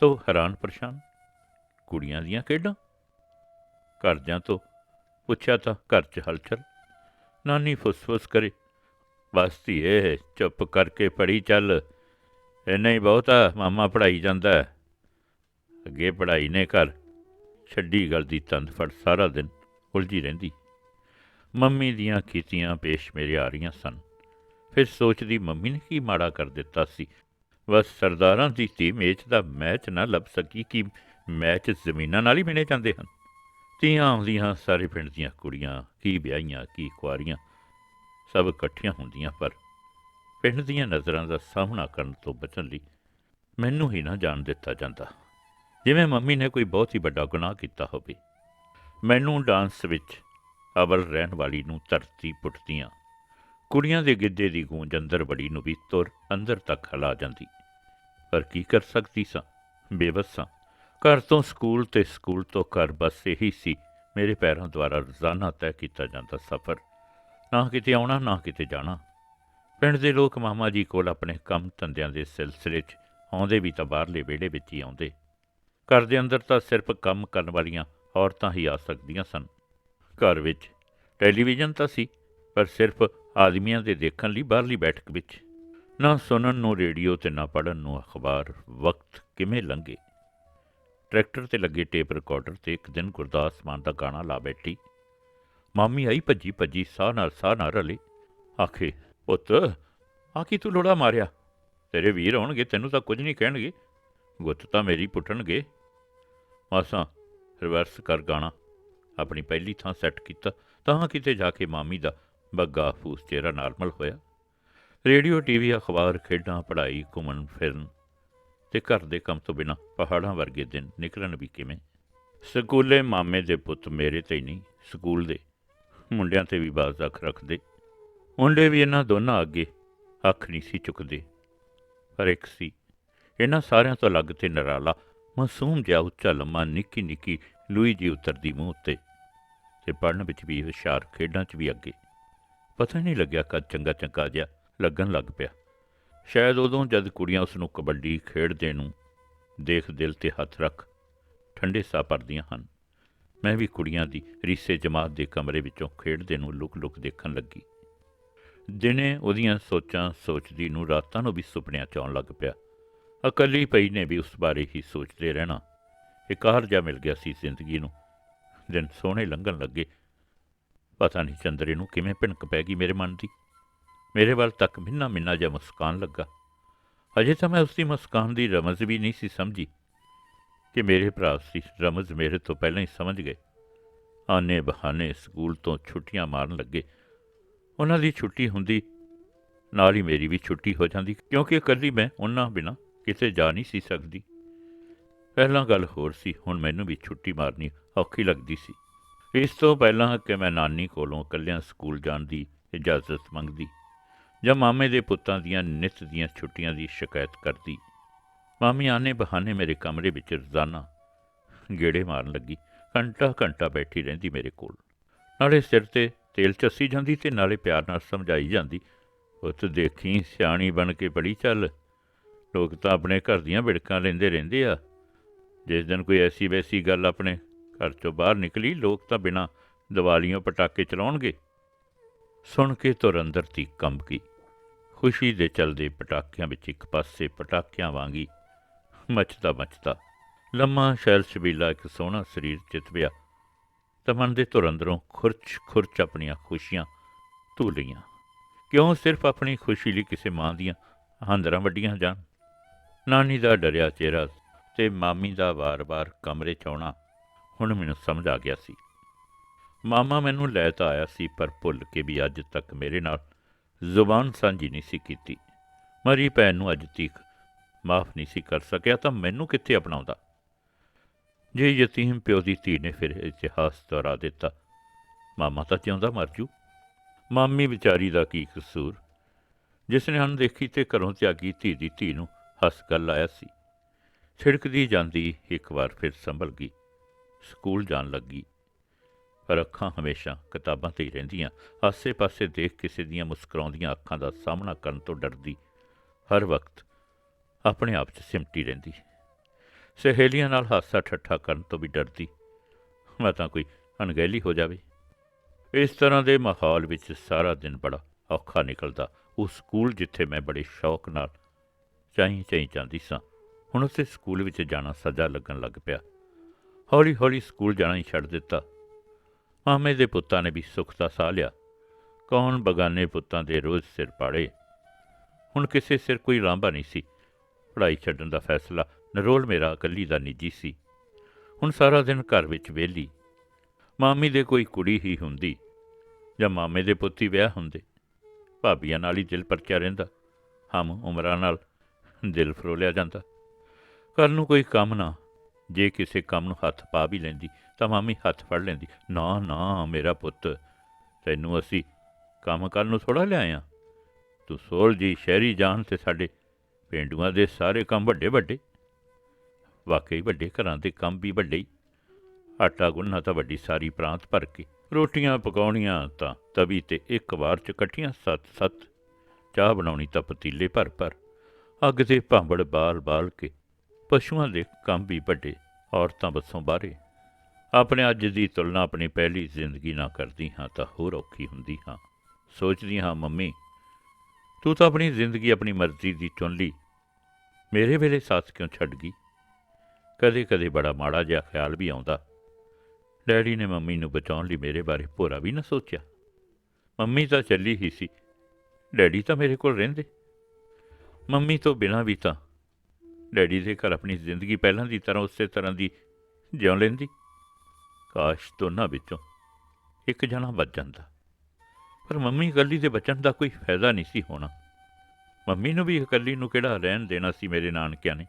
ਤੋ ਹੈਰਾਨ ਪਰੇਸ਼ਾਨ? ਕੁੜੀਆਂ ਦੀਆਂ ਖੇਡਾਂ? ਘਰਦਿਆਂ ਤੋਂ। ਪੁੱਛਿਆ ਤਾਂ ਘਰ 'ਚ ਹਲਚਲ। ਨਾਨੀ ਫੁੱਸ-ਫੁੱਸ ਕਰੇ। ਬਸ ਧੀਏ, ਚੁੱਪ ਕਰਕੇ ਪੜੀ ਚੱਲ। ਇੰਨਾ ਹੀ ਬਹੁਤਾ ਮਾਮਾ ਪੜਾਈ ਜਾਂਦਾ ਅੱਗੇ ਪੜਾਈ ਨੇ ਕਰ ਛੱਡੀ ਗੱਲ ਦੀ ਤੰਦ ਫੜ ਸਾਰਾ ਦਿਨ ਉਲਝੀ ਰਹਿੰਦੀ। ਮੰਮੀ ਦੀਆਂ ਕੀਤੀਆਂ ਪੇਸ਼ ਮੇਰੇ ਆ ਰਹੀਆਂ ਸਨ। ਫਿਰ ਸੋਚਦੀ ਮੰਮੀ ਨੇ ਕੀ ਮਾੜਾ ਕਰ ਦਿੱਤਾ ਸੀ। ਬਸ ਸਰਦਾਰਾਂ ਦੀ ਧੀ ਮੇਚ ਦਾ ਮੈਚ ਨਾ ਲੱਭ ਸਕੀ ਕਿ ਮੈਚ ਜ਼ਮੀਨਾਂ ਨਾਲ ਹੀ ਮਿਣੇ ਜਾਂਦੇ ਹਨ। ਤੀਆਂ ਆਉਂਦੀਆਂ ਸਾਰੇ ਪਿੰਡ ਦੀਆਂ ਕੁੜੀਆਂ, ਕੀ ਵਿਆਹੀਆਂ, ਕੀ ਕੁਆਰੀਆਂ, ਸਭ ਇਕੱਠੀਆਂ ਹੁੰਦੀਆਂ, ਪਰ ਪਿੰਡ ਦੀਆਂ ਨਜ਼ਰਾਂ ਦਾ ਸਾਹਮਣਾ ਕਰਨ ਤੋਂ ਬਚਣ ਲਈ ਮੈਨੂੰ ਹੀ ਨਾ ਜਾਣ ਦਿੱਤਾ ਜਾਂਦਾ। ਜਿਵੇਂ ਮੰਮੀ ਨੇ ਕੋਈ ਬਹੁਤ ਹੀ ਵੱਡਾ ਗੁਨਾਹ ਕੀਤਾ ਹੋਵੇ, ਮੈਨੂੰ ਡਾਂਸ ਵਿੱਚ ਅਵਲ ਰਹਿਣ ਵਾਲੀ ਨੂੰ ਧਰਤੀ ਪੁੱਟਦੀਆਂ, ਕੁੜੀਆਂ ਦੇ ਗਿੱਧੇ ਦੀ ਗੂੰਜ ਅੰਦਰ ਬੜੀ ਨੂੰ ਵੀ ਤੁਰ ਅੰਦਰ ਤੱਕ ਹਲਾ ਜਾਂਦੀ। ਪਰ ਕੀ ਕਰ ਸਕਦੀ ਸਾਂ? ਬੇਵਸਾਂ ਘਰ ਤੋਂ ਸਕੂਲ ਤੇ ਸਕੂਲ ਤੋਂ ਘਰ ਬਸ ਇਹੀ ਸੀ। ਮੇਰੇ ਪੈਰਾਂ ਦੁਆਰਾ ਰੋਜ਼ਾਨਾ ਤੈਅ ਕੀਤਾ ਜਾਂਦਾ ਸਫ਼ਰ। ਨਾ ਕਿਤੇ ਆਉਣਾ, ਨਾ ਕਿਤੇ ਜਾਣਾ। ਪਿੰਡ ਦੇ ਲੋਕ ਮਾਮਾ ਜੀ ਕੋਲ ਆਪਣੇ ਕੰਮ ਧੰਦਿਆਂ ਦੇ ਸਿਲਸਿਲੇ 'ਚ ਆਉਂਦੇ ਵੀ ਤਾਂ ਬਾਹਰਲੇ ਵਿਹੜੇ ਵਿੱਚ ਹੀ ਆਉਂਦੇ। ਘਰ ਦੇ ਅੰਦਰ ਤਾਂ ਸਿਰਫ ਕੰਮ ਕਰਨ ਵਾਲੀਆਂ ਔਰਤਾਂ ਹੀ ਆ ਸਕਦੀਆਂ ਸਨ। ਘਰ ਵਿੱਚ ਟੈਲੀਵਿਜ਼ਨ ਤਾਂ ਸੀ, ਪਰ ਸਿਰਫ ਆਦਮੀਆਂ ਦੇ ਦੇਖਣ ਲਈ ਬਾਹਰਲੀ ਬੈਠਕ ਵਿੱਚ। ਨਾ ਸੁਣਨ ਨੂੰ ਰੇਡੀਓ ਤੇ ਨਾ ਪੜਨ ਨੂੰ ਅਖਬਾਰ, ਵਕਤ ਕਿਵੇਂ ਲੰਘੇ? ਟਰੈਕਟਰ ਤੇ ਲੱਗੇ ਟੇਪ ਰਿਕਾਰਡਰ ਤੇ ਇੱਕ ਦਿਨ ਗੁਰਦਾਸ ਮਾਨ ਦਾ ਗਾਣਾ ਲਾ ਬੈਠੀ। ਮਾਮੀ ਆਈ ਭੱਜੀ ਭੱਜੀ, ਸਾਹ ਨਾਲ ਸਾਹ ਨਾਲ ਰਲੇ। ਆਖੇ, ਪੁੱਤ ਆ ਕੀ ਤੂੰ ਲੋੜਾ ਮਾਰਿਆ? ਤੇਰੇ ਵੀਰ ਆਉਣਗੇ, ਤੈਨੂੰ ਤਾਂ ਕੁਝ ਨਹੀਂ ਕਹਿਣਗੇ। ਗੁੱਤ ਤਾਂ ਮੇਰੀ ਪੁੱਟਣਗੇ। ਮਾਸਾਂ, ਰਿਵਰਸ ਕਰ ਗਾਣਾ। ਆਪਣੀ ਪਹਿਲੀ ਥਾਂ ਸੈੱਟ ਕੀਤਾ, ਤਾਂ ਕਿਤੇ ਜਾ ਕੇ ਮਾਮੀ ਦਾ ਬੱਗਾ ਫੂਸ ਚਿਹਰਾ ਨਾਰਮਲ ਹੋਇਆ। ਰੇਡੀਓ, ਟੀਵੀ, ਅਖਬਾਰ, ਖੇਡਾਂ, ਪੜ੍ਹਾਈ, ਘੁੰਮਣ, ਫਿਰਨ ਤੇ ਘਰ ਦੇ ਕੰਮ ਤੋਂ ਬਿਨਾ ਪਹਾੜਾਂ ਵਰਗੇ ਦਿਨ ਨਿਕਲਣ ਵੀ ਕਿਵੇਂ? ਸਕੂਲੇ ਮਾਮੇ ਦੇ ਪੁੱਤ ਮੇਰੇ ਤੇ ਹੀ ਨਹੀਂ, ਸਕੂਲ ਦੇ। ਮੁੰਡਿਆਂ ਤੇ ਵੀ ਬਾਜ਼ ਅੱਖ ਰੱਖਦੇ। ਮੁੰਡੇ ਵੀ ਇਹਨਾਂ ਦੋਨਾਂ ਅੱਗੇ ਅੱਖ ਨਹੀਂ ਸੀ ਚੁੱਕਦੇ। ਪਰ ਇੱਕ ਸੀ, ਇਹਨਾਂ ਸਾਰਿਆਂ ਤੋਂ ਅਲੱਗ ਤੇ ਨਰਾਲਾ, ਮਾਸੂਮ ਜਿਹਾ ਉੱਚਾ ਲੰਮਾ ਨਿੱਕੀ ਨਿੱਕੀ ਲੂਈ ਜੀ ਉਤਰਦੀ ਮੂੰਹ ਉੱਤੇ ਤੇ ਪੜਨ ਵਿੱਚ ਵੀ ਹੁਸ਼ਿਆਰ, ਖੇਡਾਂ 'ਚ ਵੀ ਅੱਗੇ। ਪਤਾ ਨਹੀਂ ਲੱਗਿਆ ਕਦ ਚੰਗਾ ਚੰਗਾ ਜਿਹਾ ਲੱਗਣ ਲੱਗ ਪਿਆ। ਸ਼ਾਇਦ ਉਦੋਂ ਜਦ ਕੁੜੀਆਂ ਉਸ ਨੂੰ ਕਬੱਡੀ ਖੇਡਦੇ ਨੂੰ ਦੇਖ ਦਿਲ ਤੇ ਹੱਥ ਰੱਖ ਠੰਡੇ ਸਾਹ ਭਰਦੀਆਂ ਹਨ, ਮੈਂ ਵੀ ਕੁੜੀਆਂ ਦੀ ਰੀਸੇ ਜਮਾਤ ਦੇ ਕਮਰੇ ਵਿੱਚੋਂ ਖੇਡਦੇ ਨੂੰ ਲੁਕ-ਲੁਕ ਦੇਖਣ ਲੱਗੀ। ਦਿਨੇ ਉਹਦੀਆਂ ਸੋਚਾਂ ਸੋਚਦੀ ਨੂੰ ਰਾਤਾਂ ਨੂੰ ਵੀ ਸੁਪਨਿਆਂ 'ਚ ਆਉਣ ਲੱਗ ਪਿਆ। ਇਕੱਲੀ ਪਈ ਨੇ ਵੀ ਉਸ ਬਾਰੇ ਹੀ ਸੋਚਦੇ ਰਹਿਣਾ। ਇੱਕ ਹਾਰ ਮਿਲ ਗਿਆ ਸੀ ਜ਼ਿੰਦਗੀ ਨੂੰ। ਦਿਨ ਸੋਹਣੇ ਲੰਘਣ ਲੱਗੇ। ਪਤਾ ਨਹੀਂ ਚੰਦਰੇ ਨੂੰ ਕਿਵੇਂ ਭਿਣਕ ਪੈ ਗਈ ਮੇਰੇ ਮਨ ਦੀ। ਮੇਰੇ ਵੱਲ ਤੱਕ ਮਿੰਨਾ ਮਿੰਨਾ ਜਿਹਾ ਮੁਸਕਾਨ ਲੱਗਾ। ਅਜੇ ਤਾਂ ਮੈਂ ਉਸ ਦੀ ਮੁਸਕਾਨ ਦੀ ਰਮਜ਼ ਵੀ ਨਹੀਂ ਸੀ ਸਮਝੀ ਕਿ ਮੇਰੇ ਭਰਾ ਸੀ। ਰਮਜ਼ ਮੇਰੇ ਤੋਂ ਪਹਿਲਾਂ ਹੀ ਸਮਝ ਗਏ। ਆਨੇ ਬਹਾਨੇ ਸਕੂਲ ਤੋਂ ਛੁੱਟੀਆਂ ਮਾਰਨ ਲੱਗੇ। ਉਹਨਾਂ ਦੀ ਛੁੱਟੀ ਹੁੰਦੀ, ਨਾਲ ਹੀ ਮੇਰੀ ਵੀ ਛੁੱਟੀ ਹੋ ਜਾਂਦੀ, ਕਿਉਂਕਿ ਇਕੱਲੀ ਮੈਂ ਉਹਨਾਂ ਬਿਨਾਂ ਕਿਤੇ ਜਾ ਨਹੀਂ ਸੀ ਸਕਦੀ। ਪਹਿਲਾਂ ਗੱਲ ਹੋਰ ਸੀ, ਹੁਣ ਮੈਨੂੰ ਵੀ ਛੁੱਟੀ ਮਾਰਨੀ ਔਖੀ ਲੱਗਦੀ ਸੀ। ਇਸ ਤੋਂ ਪਹਿਲਾਂ ਕਿ ਮੈਂ ਨਾਨੀ ਕੋਲੋਂ ਇਕੱਲਿਆਂ ਸਕੂਲ ਜਾਣ ਦੀ ਇਜਾਜ਼ਤ ਮੰਗਦੀ ਜਾਂ ਮਾਮੇ ਦੇ ਪੁੱਤਾਂ ਦੀਆਂ ਨਿੱਤ ਦੀਆਂ ਛੁੱਟੀਆਂ ਦੀ ਸ਼ਿਕਾਇਤ ਕਰਦੀ। ਮਾਮੀ ਆਨੇ ਬਹਾਨੇ ਮੇਰੇ ਕਮਰੇ ਵਿੱਚ ਰੋਜ਼ਾਨਾ ਗੇੜੇ ਮਾਰਨ ਲੱਗੀ। ਘੰਟਾ ਘੰਟਾ ਬੈਠੀ ਰਹਿੰਦੀ ਮੇਰੇ ਕੋਲ। ਨਾਲੇ ਸਿਰ ਤੇ ਤੇਲ ਚੱਸੀ ਜਾਂਦੀ ਤੇ ਨਾਲੇ ਪਿਆਰ ਨਾਲ ਸਮਝਾਈ ਜਾਂਦੀ। ਪੁੱਤ ਦੇਖੀ, ਸਿਆਣੀ ਬਣ ਕੇ ਬੜੀ ਚੱਲ। ਲੋਕ ਤਾਂ ਆਪਣੇ ਘਰ ਦੀਆਂ ਵਿੜਕਾਂ ਲੈਂਦੇ ਰਹਿੰਦੇ ਆ। ਜਿਸ ਦਿਨ ਕੋਈ ਐਸੀ ਵੈਸੀ ਗੱਲ ਆਪਣੇ ਘਰ ਚੋਂ ਬਾਹਰ ਨਿਕਲੀ, ਲੋਕ ਤਾਂ ਬਿਨਾਂ ਦੀਵਾਲੀਆਂ ਪਟਾਕੇ ਚਲਾਉਣਗੇ। ਸੁਣ ਕੇ ਤੁਰ ਅੰਦਰ ਤੀ ਕੰਬ ਗਈ। ਖੁਸ਼ੀ ਦੇ ਚਲਦੇ ਪਟਾਕਿਆਂ ਵਿੱਚ ਇੱਕ ਪਾਸੇ ਪਟਾਕਿਆਂ ਵਾਂਗੀ ਮੱਚਦਾ ਮੱਚਦਾ ਲੰਮਾ ਸ਼ੈਲ ਸ਼ਬੀਲਾ ਇੱਕ ਸੋਹਣਾ ਸਰੀਰ ਚਿਤ ਪਿਆ ਤਾਂ ਮਨ ਦੇ ਧੁਰ ਅੰਦਰੋਂ ਖੁਰਚ ਖੁਰਚ ਆਪਣੀਆਂ ਖੁਸ਼ੀਆਂ ਧੂ ਲਈਆਂ। ਕਿਉਂ ਸਿਰਫ ਆਪਣੀ ਖੁਸ਼ੀ ਲਈ ਕਿਸੇ ਮਾਂ ਦੀਆਂ ਹਾਂਦਰਾਂ ਵੱਡੀਆਂ ਜਾਣ? ਨਾਨੀ ਦਾ ਡਰਿਆ ਚਿਹਰਾ ਤੇ ਮਾਮੀ ਦਾ ਵਾਰ-ਵਾਰ ਕਮਰੇ ਚ ਆਉਣਾ ਹੁਣ ਮੈਨੂੰ ਸਮਝ ਆ ਗਿਆ ਸੀ। ਮਾਮਾ ਮੈਨੂੰ ਲੈ ਤਾਂ ਆਇਆ ਸੀ ਪਰ ਭੁੱਲ ਕੇ ਵੀ ਅੱਜ ਤੱਕ ਮੇਰੇ ਨਾਲ ਜ਼ੁਬਾਨ ਸਾਂਝੀ ਨਹੀਂ ਸੀ ਕੀਤੀ। ਮਰੀ ਭੈਣ ਨੂੰ ਅੱਜ ਤੱਕ ਮਾਫ ਨਹੀਂ ਸੀ ਕਰ ਸਕਿਆ ਤਾਂ ਮੈਨੂੰ ਕਿੱਥੇ ਅਪਣਾਉਂਦਾ? ਜੇ ਯਤੀਮ ਪਿਓ ਦੀ ਧੀ ਨੇ ਫਿਰ ਇਤਿਹਾਸ ਦੁਹਰਾ ਦਿੱਤਾ, ਮਾਮਾ ਤਾਂ ਜਿਉਂਦਾ ਮਰ ਜੂ। ਮਾਮੀ ਵਿਚਾਰੀ ਦਾ ਕੀ ਕਸੂਰ? ਜਿਸ ਨੇ ਅਣਦੇਖੀ ਤੇ ਘਰੋਂ ਤਿਆਗੀ ਧੀ ਦੀ ਧੀ ਨੂੰ ਹੱਸ ਗੱਲ ਲਾਇਆ ਸੀ। ਛਿੜਕਦੀ ਜਾਂਦੀ ਇੱਕ ਵਾਰ ਫਿਰ ਸੰਭਲ ਗਈ, ਸਕੂਲ ਜਾਣ ਲੱਗੀ। ਪਰ ਅੱਖਾਂ ਹਮੇਸ਼ਾ ਕਿਤਾਬਾਂ ਤੇ ਹੀ ਰਹਿੰਦੀਆਂ। ਆਸੇ-ਪਾਸੇ ਦੇਖ ਕਿਸੇ ਦੀਆਂ ਮੁਸਕਰਾਉਂਦੀਆਂ ਅੱਖਾਂ ਦਾ ਸਾਹਮਣਾ ਕਰਨ ਤੋਂ ਡਰਦੀ। ਹਰ ਵਕਤ ਆਪਣੇ ਆਪ 'ਚ ਸਿਮਟੀ ਰਹਿੰਦੀ। ਸਹੇਲੀਆਂ ਨਾਲ ਹਾਸਾ ਠੱਠਾ ਕਰਨ ਤੋਂ ਵੀ ਡਰਦੀ। ਮੈਂ ਤਾਂ ਕੋਈ ਅਣਗਹਿਲੀ ਹੋ ਜਾਵੇ। ਇਸ ਤਰ੍ਹਾਂ ਦੇ ਮਾਹੌਲ ਵਿੱਚ ਸਾਰਾ ਦਿਨ ਬੜਾ ਔਖਾ ਨਿਕਲਦਾ। ਉਹ ਸਕੂਲ ਜਿੱਥੇ ਮੈਂ ਬੜੇ ਸ਼ੌਕ ਨਾਲ ਚਾਹੀਂ ਚਾਹੀਂ ਜਾਂਦੀ ਸਾਂ, ਹੁਣ ਉਸੇ ਸਕੂਲ ਵਿੱਚ ਜਾਣਾ ਸਜ਼ਾ ਲੱਗਣ ਲੱਗ ਪਿਆ। ਹੌਲੀ ਹੌਲੀ ਸਕੂਲ ਜਾਣਾ ਹੀ ਛੱਡ ਦਿੱਤਾ। ਮਾਮੇ ਦੇ ਪੁੱਤਾਂ ਨੇ ਵੀ ਸੁੱਖ ਦਾ ਸਾਹ ਲਿਆ। ਕੌਣ ਬਗਾਨੇ ਪੁੱਤਾਂ ਦੇ ਰੋਜ਼ ਸਿਰ ਪਾੜੇ? ਹੁਣ ਕਿਸੇ ਸਿਰ ਕੋਈ ਲਾਂਭਾ ਨਹੀਂ ਸੀ। ਪੜ੍ਹਾਈ ਛੱਡਣ ਦਾ ਫੈਸਲਾ ਨਰੋਲ ਮੇਰਾ ਇਕੱਲੀ ਦਾ ਨਿੱਜੀ ਸੀ। ਹੁਣ ਸਾਰਾ ਦਿਨ ਘਰ ਵਿੱਚ ਵਿਹਲੀ। ਮਾਮੀ ਦੇ ਕੋਈ ਕੁੜੀ ਹੀ ਹੁੰਦੀ ਜਾਂ ਮਾਮੇ ਦੇ ਪੁੱਤ ਹੀ ਵਿਆਹ ਹੁੰਦੇ। ਭਾਬੀਆਂ ਨਾਲ ਹੀ ਦਿਲ ਪਰਚਿਆ ਰਹਿੰਦਾ। ਹਮ ਉਮਰਾਂ ਨਾਲ ਦਿਲ ਫਰੋਲਿਆ ਜਾਂਦਾ। ਕਰਨ ਨੂੰ ਕੋਈ ਕੰਮ ਨਾ ਜੇ ਕਿਸੇ ਕੰਮ ਨੂੰ ਹੱਥ ਪਾ ਵੀ ਲੈਂਦੀ, ਤਾਂ ਮਾਮੀ ਹੱਥ ਫੜ ਲੈਂਦੀ, ਨਾ ਨਾ, ਮੇਰਾ ਪੁੱਤ, ਤੈਨੂੰ ਅਸੀਂ ਕੰਮ ਕਰਨ ਨੂੰ ਥੋੜਾ ਲਿਆਇਆ ਤੂੰ ਸੋਲ ਜੀ, ਸ਼ਹਿਰੀ ਜਾਣ ਤੇ ਸਾਡੇ ਪਿੰਡੂਆਂ ਦੇ ਸਾਰੇ ਕੰਮ ਵੱਡੇ ਵੱਡੇ ਵਾਕਈ ਵੱਡੇ ਘਰਾਂ ਦੇ ਕੰਮ ਵੀ ਵੱਡੇ ਹੀ ਆਟਾ ਗੁੰਨਣਾ ਤਾਂ ਵੱਡੀ ਸਾਰੀ ਪ੍ਰਾਂਤ ਭਰ ਕੇ। ਰੋਟੀਆਂ ਪਕਾਉਣੀਆਂ ਤਾਂ ਤਵੀ ਤੇ ਇੱਕ ਵਾਰ ਚ ਇਕੱਠੀਆਂ ਸੱਤ ਸੱਤ ਚਾਹ ਬਣਾਉਣੀ ਤਾਂ ਪਤੀਲੇ ਭਰ ਭਰ ਅੱਗ ਤੇ ਭਾਂਬੜ ਬਾਲ ਬਾਲ ਕੇ ਪਸ਼ੂਆਂ ਦੇ ਕੰਮ ਵੀ ਵੱਡੇ, ਔਰਤਾਂ ਬੱਸੋਂ ਬਾਹਰੇ। ਆਪਣੇ ਅੱਜ ਦੀ ਤੁਲਨਾ ਆਪਣੀ ਪਹਿਲੀ ਜ਼ਿੰਦਗੀ ਨਾਲ ਕਰਦੀ ਹਾਂ ਤਾਂ ਹੋਰ ਔਖੀ ਹੁੰਦੀ ਹਾਂ। ਸੋਚਦੀ ਹਾਂ, ਮੰਮੀ, ਤੂੰ ਤਾਂ ਆਪਣੀ ਜ਼ਿੰਦਗੀ ਆਪਣੀ ਮਰਜ਼ੀ ਦੀ ਚੁਣ ਲਈ। ਮੇਰੇ ਵੇਲੇ ਸਾਥ ਕਿਉਂ ਛੱਡ ਗਈ? ਕਦੇ ਕਦੇ ਬੜਾ ਮਾੜਾ ਜਿਹਾ ਖਿਆਲ ਵੀ ਆਉਂਦਾ। ਡੈਡੀ ਨੇ ਮੰਮੀ ਨੂੰ ਬਚਾਉਣ ਲਈ ਮੇਰੇ ਬਾਰੇ ਭੋਰਾ ਵੀ ਨਾ ਸੋਚਿਆ। ਮੰਮੀ ਤਾਂ ਚੱਲੀ ਹੀ ਸੀ। ਡੈਡੀ ਤਾਂ ਮੇਰੇ ਕੋਲ ਰਹਿੰਦੇ। ਮੰਮੀ ਤੋਂ ਬਿਨਾਂ ਵੀ ਤਾਂ ਡੈਡੀ ਦੇ ਘਰ ਆਪਣੀ ਜ਼ਿੰਦਗੀ ਪਹਿਲਾਂ ਦੀ ਤਰ੍ਹਾਂ ਉਸੇ ਤਰ੍ਹਾਂ ਦੀ ਜਿਉਂ ਲੈਂਦੀ? ਕਾਸ਼ ਦੋਨਾਂ ਵਿੱਚੋਂ ਇੱਕ ਜਣਾ ਬਚ ਜਾਂਦਾ। ਪਰ ਮੰਮੀ ਇਕੱਲੀ ਦੇ ਬਚਣ ਦਾ ਕੋਈ ਫਾਇਦਾ ਨਹੀਂ ਸੀ ਹੋਣਾ। ਮੰਮੀ ਨੂੰ ਵੀ ਇਕੱਲੀ ਨੂੰ ਕਿਹੜਾ ਰਹਿਣ ਦੇਣਾ ਸੀ ਮੇਰੇ ਨਾਨਕਿਆਂ ਨੇ?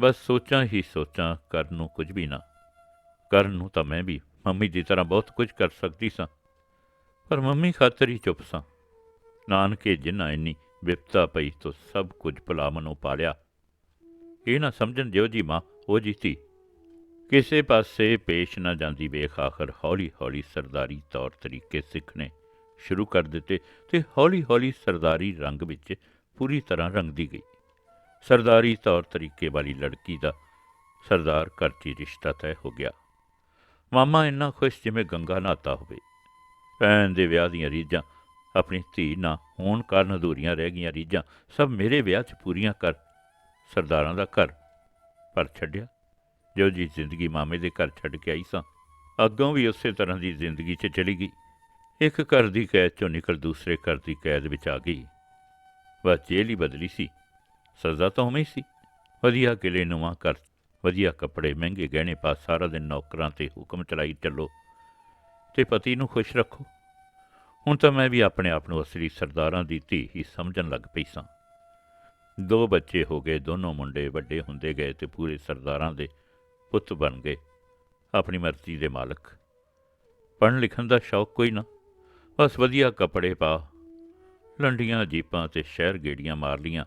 ਬਸ ਸੋਚਾਂ ਹੀ ਸੋਚਾਂ ਕਰਨ ਨੂੰ ਕੁਝ ਵੀ ਨਾ। ਕਰਨ ਨੂੰ ਤਾਂ ਮੈਂ ਵੀ ਮੰਮੀ ਦੀ ਤਰ੍ਹਾਂ ਬਹੁਤ ਕੁਝ ਕਰ ਸਕਦੀ ਸਾਂ। ਪਰ ਮੰਮੀ ਖਾਤਰ ਹੀ ਚੁੱਪ ਸਾਂ। ਨਾਨਕੇ ਜਿਨ੍ਹਾਂ ਇੰਨੀ ਵਿਪਤਾ ਪਈ ਤੋਂ ਸਭ ਕੁਝ ਭੁਲਾ ਮਨੋਂ ਪਾਲਿਆ। ਇਹ ਨਾ ਸਮਝਣ ਜਿਉ ਜੀ ਮਾਂ, ਉਹ ਜੀ ਧੀ। ਕਿਸੇ ਪਾਸੇ ਪੇਸ਼ ਨਾ ਜਾਂਦੀ ਵੇਖ ਆਖਰ ਹੌਲੀ ਹੌਲੀ ਸਰਦਾਰੀ ਤੌਰ ਤਰੀਕੇ ਸਿੱਖਣੇ ਸ਼ੁਰੂ ਕਰ ਦਿੱਤੇ ਤੇ ਹੌਲੀ ਹੌਲੀ ਸਰਦਾਰੀ ਰੰਗ ਵਿੱਚ ਪੂਰੀ ਤਰ੍ਹਾਂ ਰੰਗਦੀ ਗਈ। ਸਰਦਾਰੀ ਤੌਰ ਤਰੀਕੇ ਵਾਲੀ ਲੜਕੀ ਦਾ ਸਰਦਾਰ ਘਰ 'ਚ ਰਿਸ਼ਤਾ ਤੈਅ ਹੋ ਗਿਆ। ਮਾਮਾ ਇੰਨਾ ਖੁਸ਼ ਜਿਵੇਂ ਗੰਗਾ ਨਹਾਤਾ ਹੋਵੇ। ਭੈਣ ਦੇ ਵਿਆਹ ਦੀਆਂ ਰੀਝਾਂ, ਆਪਣੀ ਧੀ ਨਾ ਹੋਣ ਕਾਰਨ ਅਧੂਰੀਆਂ ਰਹਿ ਗਈਆਂ ਰੀਝਾਂ ਸਭ ਮੇਰੇ ਵਿਆਹ 'ਚ ਪੂਰੀਆਂ ਕਰ ਸਰਦਾਰਾਂ ਦਾ ਘਰ ਪਰ ਛੱਡਿਆ, ਜੋ ਜੀ ਜ਼ਿੰਦਗੀ ਮਾਮੇ ਦੇ ਘਰ ਛੱਡ ਕੇ ਆਈ ਸਾਂ, ਅੱਗੋਂ ਵੀ ਉਸੇ ਤਰ੍ਹਾਂ ਦੀ ਜ਼ਿੰਦਗੀ 'ਚ ਚਲੀ ਗਈ। ਇੱਕ ਘਰ ਦੀ ਕੈਦ 'ਚੋਂ ਨਿਕਲ ਦੂਸਰੇ ਘਰ ਦੀ ਕੈਦ ਵਿੱਚ ਆ ਗਈ। ਬਸ ਜੇਲ੍ਹ ਹੀ ਬਦਲੀ ਸੀ। ਸਜ਼ਾ ਤਾਂ ਉਵੇਂ ਹੀ ਸੀ। ਵਧੀਆ ਕਿਲੇ ਨਵਾਂ ਘਰ, ਵਧੀਆ ਕੱਪੜੇ, ਮਹਿੰਗੇ ਗਹਿਣੇ ਪਾ ਸਾਰਾ ਦਿਨ ਨੌਕਰਾਂ ਤੇ ਹੁਕਮ ਚਲਾਈ ਚੱਲੋ ਤੇ ਪਤੀ ਨੂੰ ਖੁਸ਼ ਰੱਖੋ। ਹੁਣ ਤਾਂ ਮੈਂ ਵੀ ਆਪਣੇ ਆਪ ਨੂੰ ਅਸਲੀ ਸਰਦਾਰਾਂ ਦੀ ਧੀ ਹੀ ਸਮਝਣ ਲੱਗ ਪਈ ਸਾਂ। ਦੋ ਬੱਚੇ ਹੋ ਗਏ, ਦੋਨੋਂ ਮੁੰਡੇ ਵੱਡੇ ਹੁੰਦੇ ਗਏ ਤੇ ਪੂਰੇ ਸਰਦਾਰਾਂ ਦੇ ਪੁੱਤ ਬਣ ਗਏ, ਆਪਣੀ ਮਰਜ਼ੀ ਦੇ ਮਾਲਕ। ਪੜ੍ਹਨ ਲਿਖਣ ਦਾ ਸ਼ੌਕ ਕੋਈ ਨਾ, ਬਸ ਵਧੀਆ ਕੱਪੜੇ ਪਾ ਲੰਡੀਆਂ, ਜੀਪਾਂ ਤੇ ਸ਼ਹਿਰ ਗੇੜੀਆਂ ਮਾਰ ਲੀਆਂ,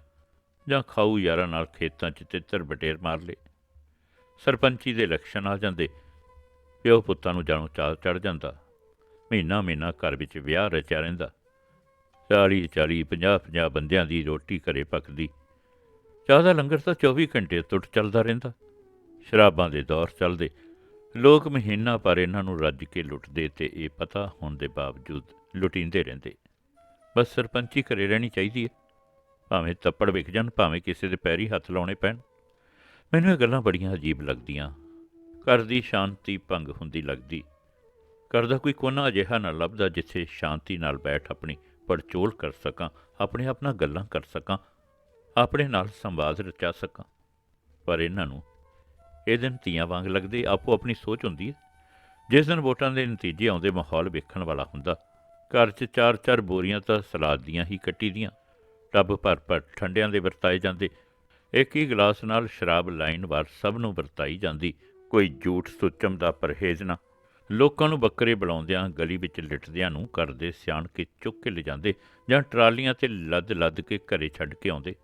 ਜਾਂ ਖਾਊ ਯਾਰਾਂ ਨਾਲ ਖੇਤਾਂ 'ਚ ਤਿੱਤਰ ਬਟੇਰ ਮਾਰ ਲੇ ਸਰਪੰਚੀ ਦੇ ਇਲੈਕਸ਼ਨ ਆ ਜਾਂਦੇ, ਪਿਓ ਪੁੱਤਾਂ ਨੂੰ ਜਾਣੋ ਚਾਲ ਚੜ ਜਾਂਦਾ। ਮਹੀਨਾ ਮਹੀਨਾ ਘਰ ਵਿੱਚ ਵਿਆਹ ਰਚਿਆ ਰਹਿੰਦਾ। 40 40 50 50 ਬੰਦਿਆਂ ਦੀ ਰੋਟੀ ਘਰੇ ਪੱਕਦੀ। ਚਾਹ ਦਾ ਲੰਗਰ ਤਾਂ 24 ਘੰਟੇ ਟੁੱਟ ਚੱਲਦਾ ਰਹਿੰਦਾ। ਸ਼ਰਾਬਾਂ ਦੇ ਦੌਰ ਚੱਲਦੇ। ਲੋਕ ਮਹੀਨਾ ਪਰ ਇਹਨਾਂ ਨੂੰ ਰੱਜ ਕੇ ਲੁੱਟਦੇ ਤੇ ਇਹ ਪਤਾ ਹੋਣ ਦੇ ਬਾਵਜੂਦ ਲੁਟਿੰਦੇ ਰਹਿੰਦੇ। ਬਸ ਸਰਪੰਚੀ ਘਰੇ ਰਹਿਣੀ ਚਾਹੀਦੀ ਹੈ। ਭਾਵੇਂ ਤੱਪੜ ਵਿਖ ਜਾਣ, ਭਾਵੇਂ ਕਿਸੇ ਦੇ ਪੈਰੀ ਹੱਥ ਲਾਉਣੇ ਪੈਣ। ਮੈਨੂੰ ਇਹ ਗੱਲਾਂ ਬੜੀਆਂ ਅਜੀਬ ਲੱਗਦੀਆਂ। ਘਰ ਦੀ ਸ਼ਾਂਤੀ ਭੰਗ ਹੁੰਦੀ ਲੱਗਦੀ। ਘਰ ਦਾ ਕੋਈ ਕੋਨਾ ਅਜਿਹਾ ਨਾ ਲੱਭਦਾ ਜਿੱਥੇ ਸ਼ਾਂਤੀ ਨਾਲ ਬੈਠ ਆਪਣੀ ਪੜਚੋਲ ਕਰ ਸਕਾਂ, ਆਪਣੇ ਆਪ ਨਾਲ ਗੱਲਾਂ ਕਰ ਸਕਾਂ, ਆਪਣੇ ਨਾਲ ਸੰਵਾਦ ਰਚਾ ਸਕਾਂ। ਪਰ ਇਹਨਾਂ ਨੂੰ ਇਹ ਦਿਨ ਧੀਆਂ ਵਾਂਗ ਲੱਗਦੇ, ਆਪੋ ਆਪਣੀ ਸੋਚ ਹੁੰਦੀ ਹੈ। ਜਿਸ ਦਿਨ ਵੋਟਾਂ ਦੇ ਨਤੀਜੇ ਆਉਂਦੇ ਮਾਹੌਲ ਵੇਖਣ ਵਾਲਾ ਹੁੰਦਾ, ਘਰ 'ਚ ਚਾਰ ਚਾਰ ਬੋਰੀਆਂ ਤਾਂ ਸਲਾਦ ਦੀਆਂ ਹੀ ਕੱਟੀ ਦੀਆਂ, ਟੱਬ ਭਰ ਭਰ ਠੰਡਿਆਂ ਦੇ ਵਰਤਾਏ ਜਾਂਦੇ। ਇੱਕ ਹੀ ਗਲਾਸ ਨਾਲ ਸ਼ਰਾਬ ਲਾਈਨ ਵਾਰ ਸਭ ਨੂੰ ਵਰਤਾਈ ਜਾਂਦੀ, ਕੋਈ ਝੂਠ ਸੁੱਚਮ ਦਾ ਪਰਹੇਜ਼ ਨਾ। ਲੋਕਾਂ ਨੂੰ ਬੱਕਰੇ ਬੁਲਾਉਂਦਿਆਂ, ਗਲੀ ਵਿੱਚ ਲਿਟਦਿਆਂ ਨੂੰ ਕਰਦੇ ਸਿਆਣ ਕੇ ਚੁੱਕ ਕੇ ਲਿਜਾਂਦੇ ਜਾਂ ਟਰਾਲੀਆਂ ਤੇ ਲੱਦ ਲੱਦ ਕੇ ਘਰੇ ਛੱਡ ਕੇ ਆਉਂਦੇ।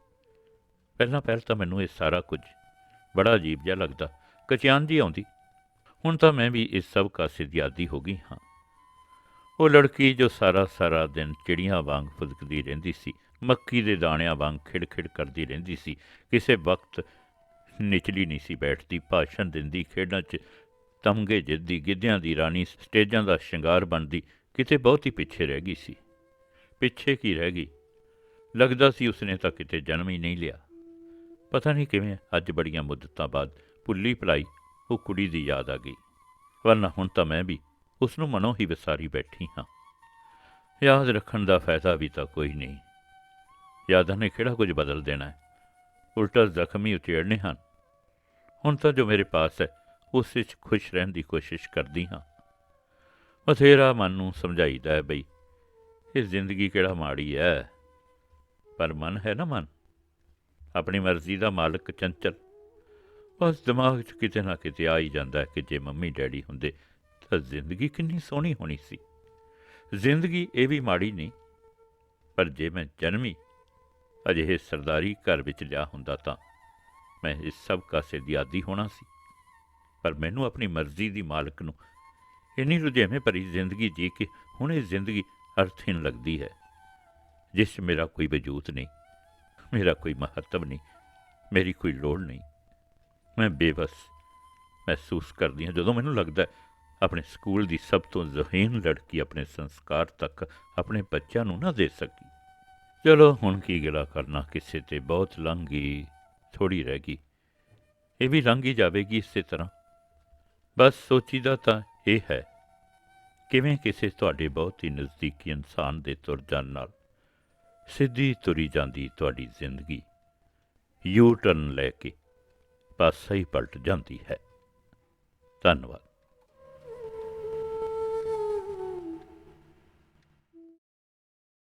ਪਹਿਲਾਂ ਪਹਿਲ ਤਾਂ ਮੈਨੂੰ ਇਹ ਸਾਰਾ ਕੁਝ ਬੜਾ ਅਜੀਬ ਜਿਹਾ ਲੱਗਦਾ। ਕਚਿਆਨ ਆਉਂਦੀ। ਹੁਣ ਤਾਂ ਮੈਂ ਵੀ ਇਸ ਸਭ ਕਾਸੇ ਦੀ ਆਦੀ ਹੋ ਗਈ ਹਾਂ। ਉਹ ਲੜਕੀ ਜੋ ਸਾਰਾ ਸਾਰਾ ਦਿਨ ਚਿੜੀਆਂ ਵਾਂਗ ਫੁਦਕਦੀ ਰਹਿੰਦੀ ਸੀ, ਮੱਕੀ ਦੇ ਦਾਣਿਆਂ ਵਾਂਗ ਖਿੜ-ਖਿੜ ਕਰਦੀ ਰਹਿੰਦੀ ਸੀ, ਕਿਸੇ ਵਕਤ ਨਿਚਲੀ ਨਹੀਂ ਸੀ ਬੈਠਦੀ, ਭਾਸ਼ਣ ਦਿੰਦੀ ਖੇਡਾਂ 'ਚ ਤਮਗੇ ਜਿੱਦੀ ਗਿੱਧਿਆਂ ਦੀ ਰਾਣੀ ਸਟੇਜਾਂ ਦਾ ਸ਼ਿੰਗਾਰ ਬਣਦੀ ਕਿਤੇ ਬਹੁਤ ਹੀ ਪਿੱਛੇ ਰਹਿ ਗਈ ਸੀ। ਪਿੱਛੇ ਕੀ ਰਹਿ ਗਈ? ਲੱਗਦਾ ਸੀ ਉਸਨੇ ਤਾਂ ਕਿਤੇ ਜਨਮ ਹੀ ਨਹੀਂ ਲਿਆ। ਪਤਾ ਨਹੀਂ ਕਿਵੇਂ ਅੱਜ ਬੜੀਆਂ ਮੁੱਦਤਾਂ ਬਾਅਦ ਭੁੱਲੀ ਭੁਲਾਈ ਉਹ ਕੁੜੀ ਦੀ ਯਾਦ ਆ ਗਈ। ਵਰਨਾ ਹੁਣ ਤਾਂ ਮੈਂ ਵੀ ਉਸ ਨੂੰ ਮਨੋਂ ਹੀ ਵਿਸਾਰੀ ਬੈਠੀ ਹਾਂ। ਯਾਦ ਰੱਖਣ ਦਾ ਫਾਇਦਾ ਵੀ ਤਾਂ ਕੋਈ ਨਹੀਂ। ਯਾਦਾਂ ਨੇ ਕਿਹੜਾ ਕੁਝ ਬਦਲ ਦੇਣਾ ਹੈ? ਉਲਟਾ ਜ਼ਖ਼ਮੀ ਹੀ ਉਚੇੜਨੇ ਹਨ। ਹੁਣ ਤਾਂ ਜੋ ਮੇਰੇ ਪਾਸ ਹੈ ਉਸ ਵਿੱਚ ਖੁਸ਼ ਰਹਿਣ ਦੀ ਕੋਸ਼ਿਸ਼ ਕਰਦੀ ਹਾਂ। ਬਥੇਰਾ ਮਨ ਨੂੰ ਸਮਝਾਈਦਾ ਹੈ ਬਈ, ਇਹ ਜ਼ਿੰਦਗੀ ਕਿਹੜਾ ਮਾੜੀ ਹੈ? ਪਰ ਮਨ ਹੈ ਨਾ ਮਨ। ਆਪਣੀ ਮਰਜ਼ੀ ਦਾ ਮਾਲਕ ਚੰਚਲ। ਬਸ ਦਿਮਾਗ 'ਚ ਕਿਤੇ ਨਾ ਕਿਤੇ ਆ ਹੀ ਜਾਂਦਾ ਕਿ ਜੇ ਮੰਮੀ ਡੈਡੀ ਹੁੰਦੇ ਤਾਂ ਜ਼ਿੰਦਗੀ ਕਿੰਨੀ ਸੋਹਣੀ ਹੋਣੀ ਸੀ। ਜ਼ਿੰਦਗੀ ਇਹ ਵੀ ਮਾੜੀ ਨਹੀਂ, ਪਰ ਜੇ ਮੈਂ ਜਨਮੀ, ਅਜਿਹੇ ਸਰਦਾਰੀ ਘਰ ਵਿੱਚ ਲਿਆ ਹੁੰਦਾ ਤਾਂ ਮੈਂ ਇਸ ਸਭ ਕਾਸੇ ਦੀ ਆਦੀ ਹੋਣਾ ਸੀ। ਪਰ ਮੈਨੂੰ ਆਪਣੀ ਮਰਜ਼ੀ ਦੀ ਮਾਲਕ ਨੂੰ। ਇੰਨੀ ਰੁਝੇਵੇਂ ਭਰੀ ਜ਼ਿੰਦਗੀ ਜੀ ਕੇ ਹੁਣ ਇਹ ਜ਼ਿੰਦਗੀ ਅਰਥਹੀਣ ਲੱਗਦੀ ਹੈ, ਜਿਸ 'ਚ ਮੇਰਾ ਕੋਈ ਵਜੂਦ ਨਹੀਂ, ਮੇਰਾ ਕੋਈ ਮਹੱਤਵ ਨਹੀਂ, ਮੇਰੀ ਕੋਈ ਲੋੜ ਨਹੀਂ। ਮੈਂ ਬੇਬਸ ਮਹਿਸੂਸ ਕਰਦੀ ਹਾਂ ਜਦੋਂ ਮੈਨੂੰ ਲੱਗਦਾ ਆਪਣੇ ਸਕੂਲ ਦੀ ਸਭ ਤੋਂ ਜ਼ਹੀਨ ਲੜਕੀ ਆਪਣੇ ਸੰਸਕਾਰ ਤੱਕ ਆਪਣੇ ਬੱਚਿਆਂ ਨੂੰ ਨਾ ਦੇ ਸਕੀ। ਚਲੋ, ਹੁਣ ਕੀ ਗਿਲਾ ਕਰਨਾ, ਕਿਸੇ ਤੇ ਬਹੁਤ ਲੰਘ ਗਈ ਥੋੜੀ ਰਹਿ ਗਈ। ਇਹ ਵੀ ਲੰਘ ਹੀ ਜਾਵੇਗੀ ਇਸੇ ਤਰ੍ਹਾਂ। ਬਸ ਸੋਚੀਦਾ ਤਾਂ ਇਹ ਹੈ। ਕਿਵੇਂ ਕਿਸੇ ਤੁਹਾਡੇ ਬਹੁਤ ਹੀ ਨਜ਼ਦੀਕੀ ਇਨਸਾਨ ਦੇ ਤੁਰ ਜਾਣ ਨਾਲ ਸਿੱਧੀ ਤੁਰੀ ਜਾਂਦੀ ਤੁਹਾਡੀ ਜ਼ਿੰਦਗੀ? ਯੂ ਟਰਨ ਲੈ ਕੇ ਪਾਸਾ ਹੀ ਪਲਟ ਜਾਂਦੀ ਹੈ। ਧੰਨਵਾਦ।